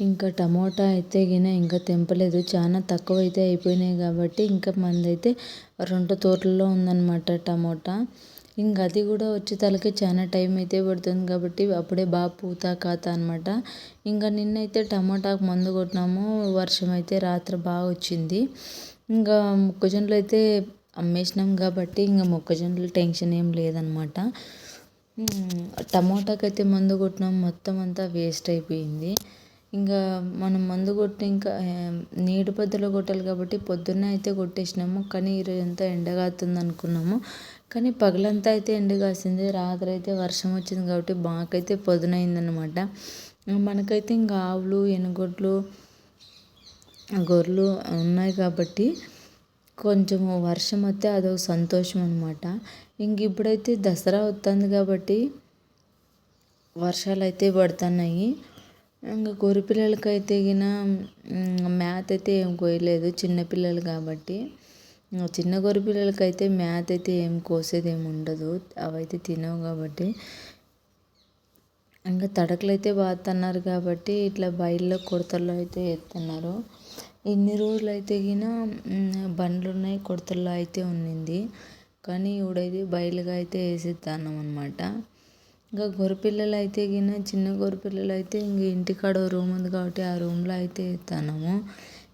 ఇంకా టమోటా అయితే గిన ఇంకా తెంపలేదు. చాలా తక్కువ అయితే అయిపోయినాయి కాబట్టి ఇంకా మందైతే రెండు తోటల్లో ఉందన్నమాట టమోటా. ఇంకా అది కూడా వచ్చే తలకి చాలా టైం అయితే పడుతుంది కాబట్టి అప్పుడే బాగా పూత కాత అనమాట ఇంకా నిన్నైతే టమాటాకు మందు కొట్టినాము. వర్షం అయితే రాత్రి బాగా వచ్చింది. ఇంకా మొక్కజొన్నలు అయితే అమ్మేసినాం కాబట్టి ఇంకా మొక్కజొన్నలు టెన్షన్ ఏం లేదనమాట టమోటాకైతే మందు కొట్టినాం. మొత్తం అంతా వేస్ట్ అయిపోయింది. ఇంకా మనం మందు కొట్టి ఇంకా నీటి పద్ధతిలో కొట్టాలి కాబట్టి పొద్దున్నే అయితే కొట్టేసినాము. కానీ ఈరోజు అంతా ఎండగాతుంది అనుకున్నాము. కానీ పగలంతా అయితే ఎండ కాసింది. రాత్రి అయితే వర్షం వచ్చింది కాబట్టి బాకైతే పొద్దునైందనమాట మనకైతే ఇంకా ఆవులు ఎనుగొడ్లు గొర్రెలు ఉన్నాయి కాబట్టి కొంచెము వర్షం వస్తే అదొక సంతోషం అనమాట ఇంక ఇప్పుడైతే దసరా వస్తుంది కాబట్టి వర్షాలు అయితే పడుతున్నాయి. ఇంకా గొరిపిల్లలకి అయితే గిన మ్యాథ్ అయితే ఏం కోయలేదు. చిన్నపిల్లలు కాబట్టి. చిన్న గొర్రె అయితే మ్యాథ్ అయితే ఏం కోసేది ఏమి ఉండదు. అవైతే తినవు కాబట్టి. ఇంకా తడకలు అయితే బాగుతున్నారు కాబట్టి ఇట్లా బయల్లో కొడతల్లో అయితే ఎత్తున్నారు ఇన్ని రోజులు అయితే గిన బండ్లు ఉన్నాయి కొడతల్లో అయితే ఉన్నింది. కానీ ఇప్పుడైతే బయలుగా అయితే వేసేద్దాం అనమాట ఇంకా గొర్రెపిల్లలు అయితే గిన చిన్న గొర్రెపిల్లలు అయితే ఇంక ఇంటికాడ రూమ్ ఉంది కాబట్టి ఆ రూమ్లో అయితే వేస్తాము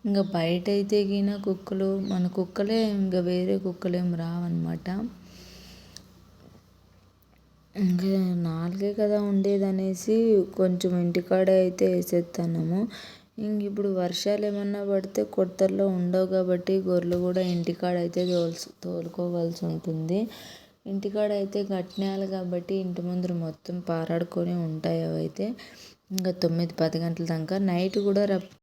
ఇంకా బయట అయితే గిన కుక్కలు మన కుక్కలే ఇంకా వేరే కుక్కలు ఏం రావన్నమాట ఇంకా నాలుగే కదా ఉండేది అనేసి కొంచెం ఇంటికాడ అయితే వేసేస్తాము ఇంక ఇప్పుడు వర్షాలు ఏమన్నా పడితే కొత్తల్లో ఉండవు కాబట్టి గొర్రెలు కూడా ఇంటికాడ అయితే తోలు తోలుకోవాల్సి ఉంటుంది ఇంటికాడ అయితే కట్నాలు కాబట్టి ఇంటి ముందర మొత్తం పారాడుకొని ఉంటాయి అవైతే. ఇంకా తొమ్మిది పది గంటల దాకా. నైట్ కూడా